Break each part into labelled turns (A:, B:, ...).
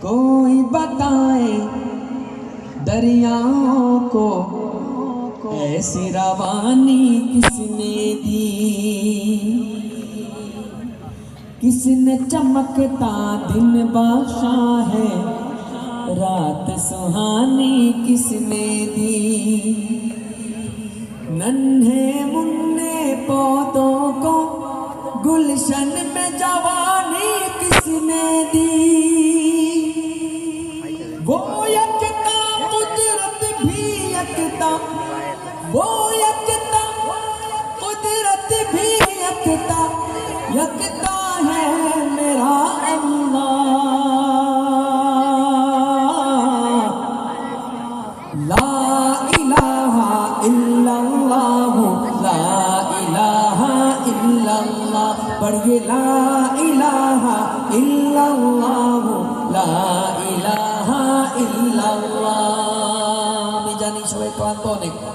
A: کوئی بتائے دریاؤں کو ایسی روانی کس نے دی؟ کس نے چمکتا دن باشا ہے؟ رات سہانی کس نے دی؟ ننھے منہ پودوں کو گلشن میں جوانی کس نے دی؟ وہ یکتا، قدرت بھی یکتا یکتا ہے میرا اللہ۔ لا الہ الا اللہ، لا الہ الا اللہ۔ پڑھئے لا الہ الا اللہ، لا الہ الا اللہ۔ جانی شوئے نے کو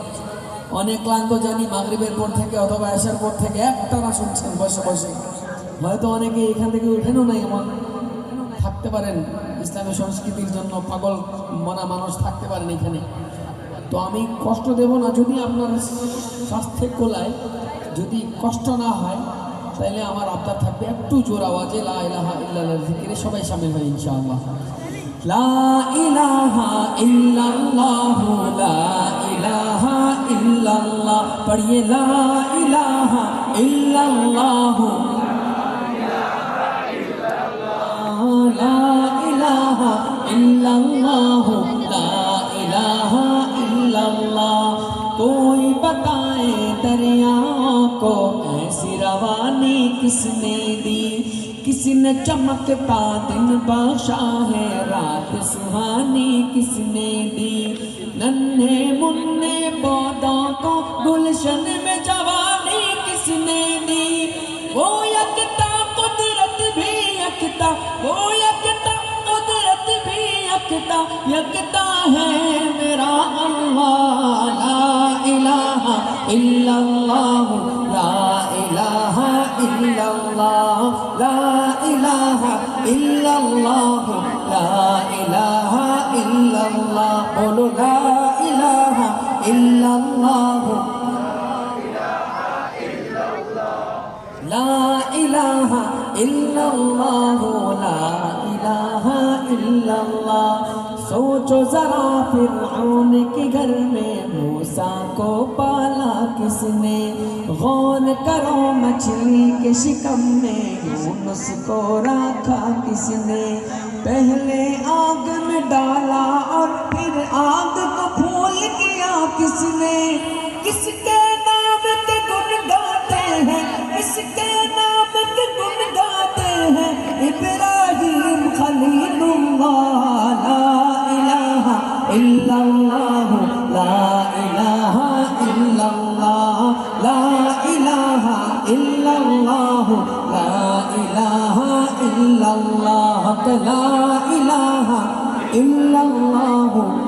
A: অনেক ক্লান্ত জানি মাগরিবের পর থেকে অথবা আসার পর থেকে একটানা শুনছেন, বসে বসে। হয়তো অনেকে এখান থেকে উঠেনও নাই, এমন থাকতে পারেন। ইসলামী সংস্কৃতির জন্য পাগল মনা মানুষ থাকতে পারেন এখানে। তো আমি কষ্ট দেব না, যদি আপনার স্বাস্থ্যে কোলায় যদি কষ্ট না হয় তাহলে আমার আবদার থাকবে একটু জোর আওয়াজে, লা সবাই শামিল হয়, ইনশাআল্লাহ। লা ইলাহা ইল্লাল্লাহ লা ইলাহা اللہ پڑھئے لا الہ الا اللہ. لا الہ الا اللہ. لا الہ الا اللہ. کوئی بتائے دریاں کو ایسی روانی کس نے دی؟ کسی نے چمکتا دن باشا ہے رات سہانی کس نے دی؟ ننھے منہ پودوں کو گلشن میں جوانی کس نے دی۔ وہ یکتا قدرت بھی یکتا، وہ یکتا قدرت بھی یکتا۔ یکتا ہے میرا اللہ، لا الہ الا اللہ، لا الہ الا اللہ، لا الہ الا اللہ، لا الہ الا اللہ بولو لا الہ الا اللہ لا الہ الا اللہ لا الہ الا اللہ سوچو ذرا فرعون کے گھر میں، موسیٰ کو پالا کس نے؟ غور کرو مچھلی کے شکم میں، یونس کو رکھا کس نے؟ پہلے آگ میں ڈالا اور پھر آگ کو پھول کیا کس نے؟ کس کے نام کے گن گاتے ہیں، اس کے نام کے گن گاتے ہیں۔ ابراہیم خلیل اللہ، لا الہ الا اللہ، لا الہ الا اللہ، لا الہ الا اللہ، لا الہ الا اللہ، لا الہ إلا الله.